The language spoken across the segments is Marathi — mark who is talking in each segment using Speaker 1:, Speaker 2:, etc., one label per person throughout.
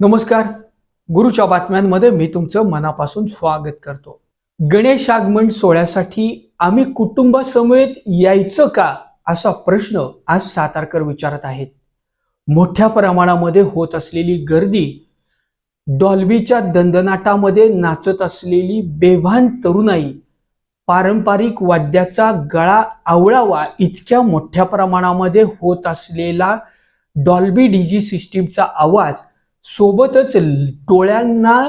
Speaker 1: नमस्कार. गुरुच्या बातम्यांमध्ये मी तुमचं मनापासून स्वागत करतो. गणेश आगमन सोहळ्यासाठी आम्ही कुटुंबासमवेत यायचं का असा प्रश्न आज सातारकर विचारत आहेत. मोठ्या प्रमाणामध्ये होत असलेली गर्दी डॉल्बीच्या दंदनाटामध्ये नाचत असलेली बेभान तरुणाई पारंपरिक वाद्याचा गळा आवळावा इतक्या मोठ्या प्रमाणामध्ये होत असलेला डॉल्बी डीजी सिस्टीमचा आवाज सोबतच डोळ्यांना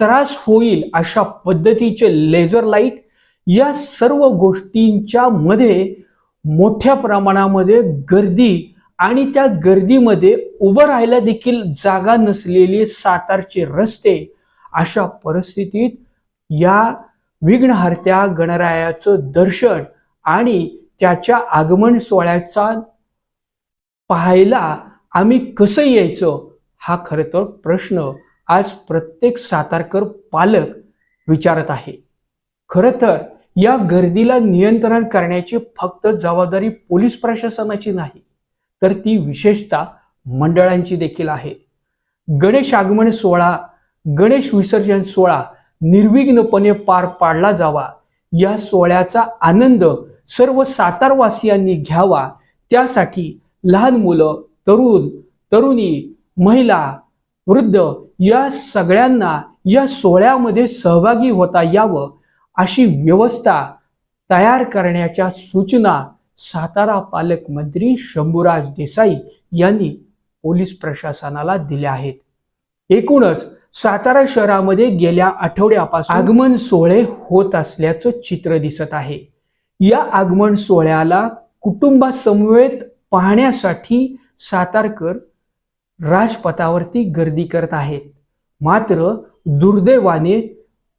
Speaker 1: त्रास होईल अशा पद्धतीचे लेझर लाइट या सर्व गोष्टींच्या मध्ये मोठ्या प्रमाणामध्ये गर्दी आणि त्या गर्दीमध्ये उभं राहायला देखील जागा नसलेली सातारचे रस्ते अशा परिस्थितीत या विघ्नहर्त्या गणरायाचं दर्शन आणि त्याच्या आगमन सोहळ्याचा पाहायला आम्ही कसं यायचं हा खरं तर प्रश्न आज प्रत्येक सातारकर पालक विचारत आहे. खरं तर या गर्दीला नियंत्रण करण्याची फक्त जबाबदारी पोलीस प्रशासनाची नाही तर ती विशेषतः मंडळांची देखील आहे. गणेश आगमन सोहळा गणेश विसर्जन सोहळा निर्विघ्नपणे पार पाडला जावा या सोहळ्याचा आनंद सर्व सातारवासियांनी घ्यावा त्यासाठी लहान मुलं तरुण तरुणी महिला वृद्ध या सगळ्यांना या सोहळ्यामध्ये सहभागी होता यावं अशी व्यवस्था तयार करण्याच्या सूचना सातारा पालकमंत्री शंभूराज देसाई यांनी पोलीस प्रशासनाला दिल्या आहेत. एकूणच सातारा शहरामध्ये गेल्या आठवड्यापासून आगमन सोहळे होत असल्याचं चित्र दिसत आहे. या आगमन सोहळ्याला कुटुंबासमवेत पाहण्यासाठी सातारकर राजपथावरती गर्दी करत आहेत. मात्र दुर्दैवाने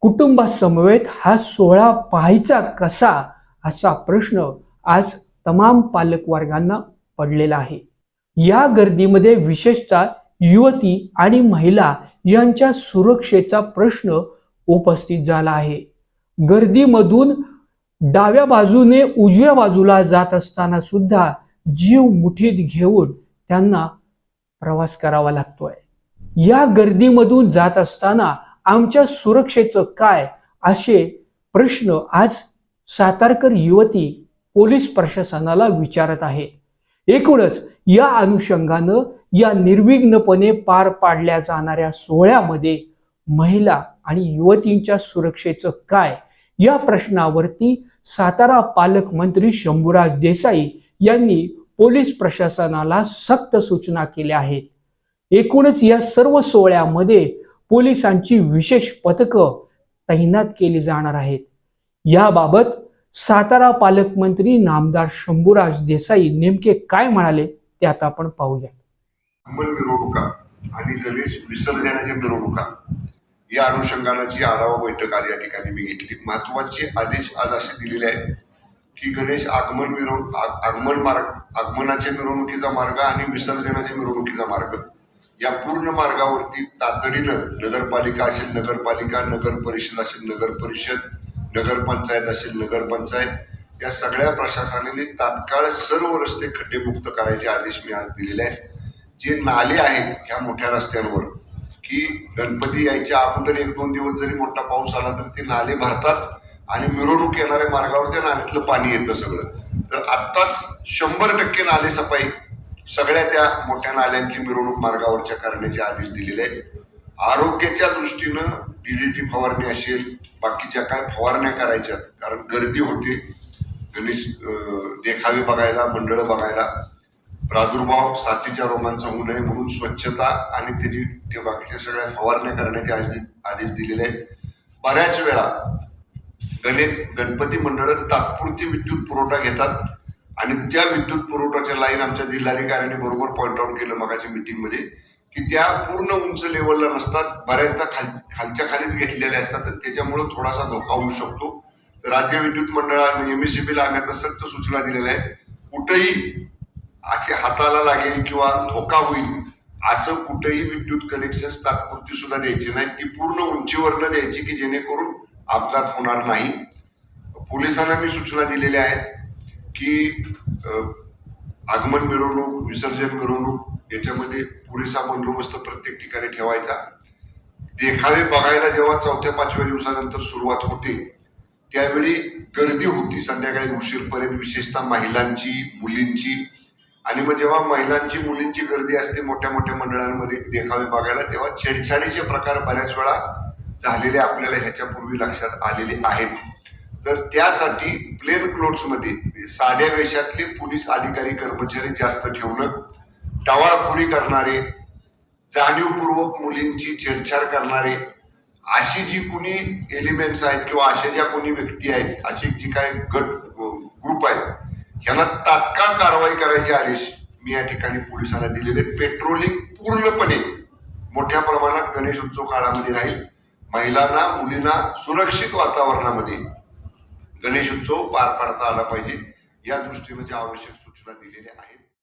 Speaker 1: कुटुंबासमवेत हा सोहळा पाहायचा कसा असा प्रश्न आज तमाम पालक वर्गांना पडलेला आहे. या गर्दीमध्ये विशेषतः युवती आणि महिला यांच्या सुरक्षेचा प्रश्न उपस्थित झाला आहे. गर्दीमधून डाव्या बाजूने उजव्या बाजूला जात असताना सुद्धा जीव मुठीत घेऊन त्यांना प्रवास करावा लागतोय. या गर्दीमधून जात असताना आमच्या सुरक्षेचं काय असे प्रश्न आज सातारकर युवती पोलीस प्रशासनाला विचारत आहेत एकूणच या अनुषंगानं या निर्विघ्नपणे पार पाडल्या जाणाऱ्या सोहळ्यामध्ये महिला आणि युवतींच्या सुरक्षेचं काय या प्रश्नावरती सातारा पालकमंत्री शंभूराज देसाई यांनी पोलीस प्रशासनाला सक्त सूचना केल्या आहेत. एकूणच या सर्व सोहळ्यामध्ये पोलिसांची विशेष पथकं तैनात केली जाणार आहेत. याबाबत सातारा पालकमंत्री नामदार शंभूराज देसाई नेमके काय म्हणाले ते आता आपण पाहूया
Speaker 2: अंमल मिरवणुका आणि गणेश विसर्जनाच्या मिरवणुका या अनुषंगानाची आढावा बैठक आज या ठिकाणी मी घेतली. महत्त्वाचे आदेश आज असे दिलेले आहेत. की गणेश आगमन मिरवणूक आग- आगमन मार्ग आगमनाच्या मिरवणुकीचा मार्ग आणि विसर्जनाच्या मिरवणुकीचा मार्ग. या पूर्ण मार्गावरती तातडीनं नगरपालिका असेल नगरपालिका नगर परिषद असेल नगर परिषद नगरपंचायत असेल नगरपंचायत या सगळ्या प्रशासनाने तात्काळ सर्व रस्ते खड्डेमुक्त करायचे आदेश मी आज दिलेले आहेत. जे नाले आहेत ह्या मोठ्या रस्त्यांवर की गणपती यायच्या अगोदर एक दोन दिवस जरी मोठा पाऊस आला तर ते नाले भरतात. आणि मिरवणूक येणाऱ्या मार्गावर त्या नाल्यातलं पाणी येतं सगळं. तर आत्ताच शंभर टक्के नाले सफाई सगळ्या त्या मोठ्या नाल्यांची मिरवणूक मार्गावरच्या करण्याचे आदेश दिलेले आहेत. आरोग्याच्या दृष्टीनं डीडीटी फवारणी असेल बाकीच्या काय फवारण्या करायच्या कारण गर्दी होते. गणेश देखावे बघायला मंडळं बघायला. प्रादुर्भाव साथीच्या रोगांचा होऊ नये म्हणून स्वच्छता आणि त्याची ते बाकीच्या सगळ्या फवारण्या करण्याचे आदेश आदेश दिलेले आहेत. बऱ्याच वेळा अनेक गणपती मंडळ तात्पुरती विद्युत पुरवठा घेतात आणि त्या विद्युत पुरवठ्याच्या लाईन आमच्या जिल्हाधिकाऱ्यांनी बरोबर पॉईंट आउट केलं मगाच्या मीटिंगमध्ये की त्या पूर्ण उंच लेवलला नसतात बऱ्याचदा खाल खालच्या खालीच घेतलेल्या असतात तर त्याच्यामुळं थोडासा धोका होऊ शकतो. राज्य विद्युत मंडळाने एम एस आम्ही आता सक्त सूचना दिलेल्या आहेत. कुठेही असे हाताला लागेल किंवा धोका होईल असं कुठेही विद्युत कनेक्शन तात्पुरती सुद्धा द्यायची नाही ती पूर्ण उंचीवरनं द्यायची की जेणेकरून अपघात होणार नाही. पोलिसांना मी सूचना दिलेल्या आहेत की आगमन मिरवणूक विसर्जन मिरवणूक याच्यामध्ये पुरेसा बंदोबस्त प्रत्येक ठिकाणी ठेवायचा. देखावे बघायला जेव्हा चौथ्या पाचव्या दिवसानंतर सुरुवात होते त्यावेळी गर्दी होती संध्याकाळी उशीरपर्यंत विशेषतः महिलांची मुलींची. आणि मग जेव्हा महिलांची मुलींची गर्दी असते मोठ्या मोठ्या मंडळांमध्ये देखावे बघायला तेव्हा छेडछाडीचे प्रकार बऱ्याच वेळा झालेले आपल्याला ह्याच्यापूर्वी लक्षात आलेले आहेत तर त्यासाठी प्लेन क्लोथ्समध्ये साध्या वेशातले पोलीस अधिकारी कर्मचारी जास्त ठेवणं टवाळखोरी करणारे जाणीवपूर्वक मुलींची छेडछाड करणारे अशी जी कुणी एलिमेंट्स आहेत किंवा अशा ज्या कोणी व्यक्ती आहेत असे जी काय गट ग्रुप आहेत ह्यांना तात्काळ कारवाई करायचे आदेश मी या ठिकाणी पोलिसांना दिलेले आहेत. पेट्रोलिंग पूर्णपणे मोठ्या प्रमाणात गणेश उत्सव काळामध्ये राहील महिलांना मुलींना सुरक्षित वातावरणामध्ये गणेशोत्सव पार पाडता आला पाहिजे. या दृष्टीने ज्या आवश्यक सूचना दिलेल्या आहेत